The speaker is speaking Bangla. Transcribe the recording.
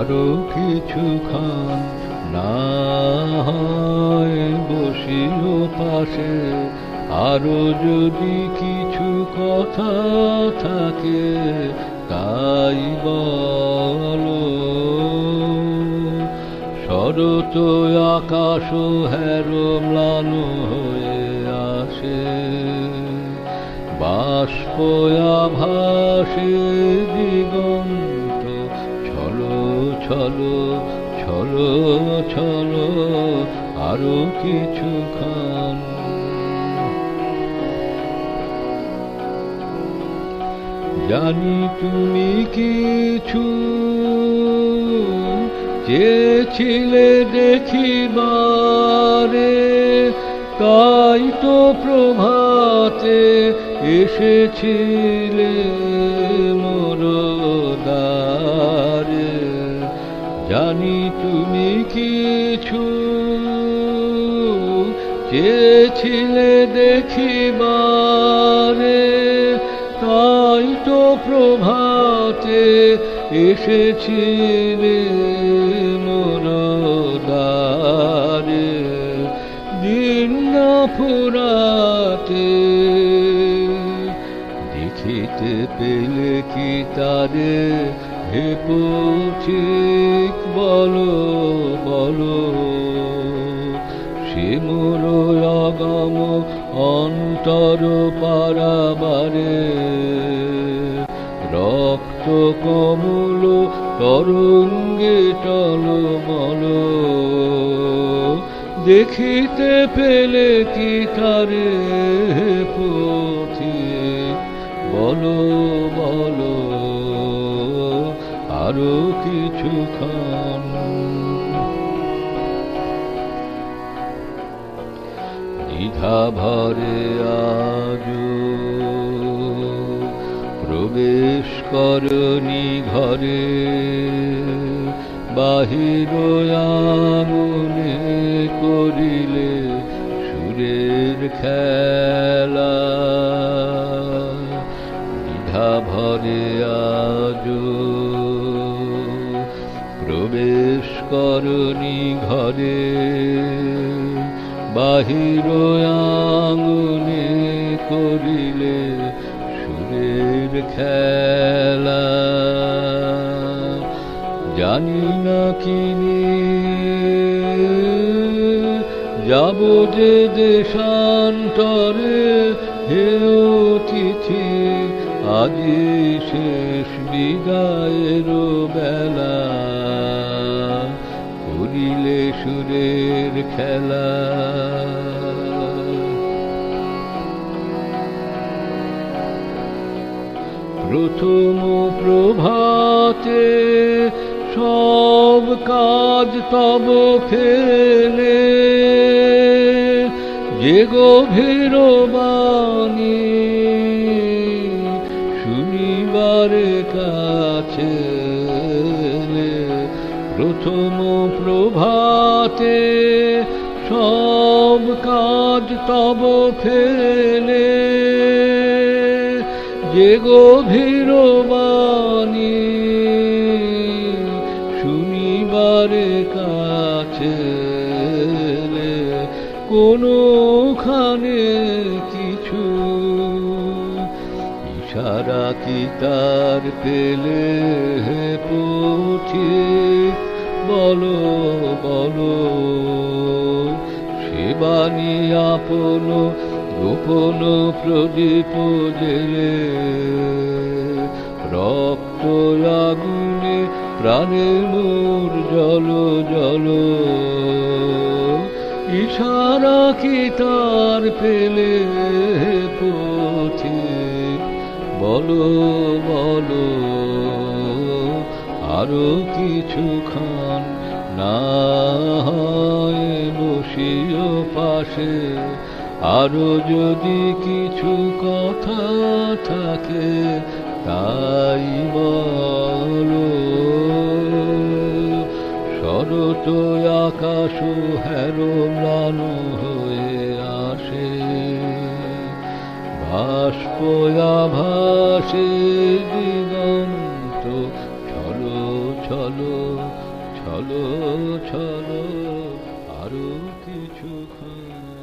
আরও কিছুক্ষণ না হয় বসিও পাশে। আরও যদি কিছু কথা থাকে, তাই বলো। শরত আকাশ হেরো ম্লান হয়ে আসে। বাষ্পয়া ভাসে দিগন্ত ছলো চলো ছলো আরও কিছুক্ষণ। জানি তুমি কিছু চেয়েছিলে দেখিবারে, তাই তো প্রভাতে এসেছিলে মোরদারে জানি তুমি কিছু চেয়েছিলে দেখিবারে, তাই তো প্রভাতে এসেছিলে মোরদারে দিন না ফুরাতে দেখিতে পেলে কি তারে হে পথিক বলো বলো। সে মোর অগম অন্তর পারাবারে। রক্ত কমল, তরঙ্গে টলমল। দেখিতে পেলে কি তারে পথি বলো বলো। আরও কিছুক্ষণ। দ্বিধা ভরে আজ প্রবেশ করনি ঘরে। বাহির আগুনে করিলে সুরের খেলা। ভরে আজ প্রবেশ করনি ঘরে। বাহির আঙুনে করিলে সুরের খেলা। জানি না কিনি যাব যে দেশান্তরে। হে অতিথি আজি শেষ বিদায়ের বেলা। সুরের খেলা। প্রথম প্রভাতে সব কাজ তব ফেলে। যে গভীর বাণী শুনিবার কাছে প্রথম প্রভাতে সব কাজ তব ফেলে। যে গভীর বাণী শুনিবার কাছে কোনোখানে কিছু ইশারা কি তার পেলে পুঠি বলো বলো। সেবানি আপন, গোপন প্রদীপ জেলে রক্ত আগুনে প্রাণের মোর জল জল। ইশারা কি তার পেলে পথে? বলো বলো। আরও কিছুক্ষণ না হয় বসিও পাশে। আরও যদি কিছু কথা থাকে, তাই বলো। শরত আকাশ হেরো ম্লান হয়ে আসে। বাষ্পয়া ভাসে ছলো চলো চলো চলো আরও কিছুক্ষণ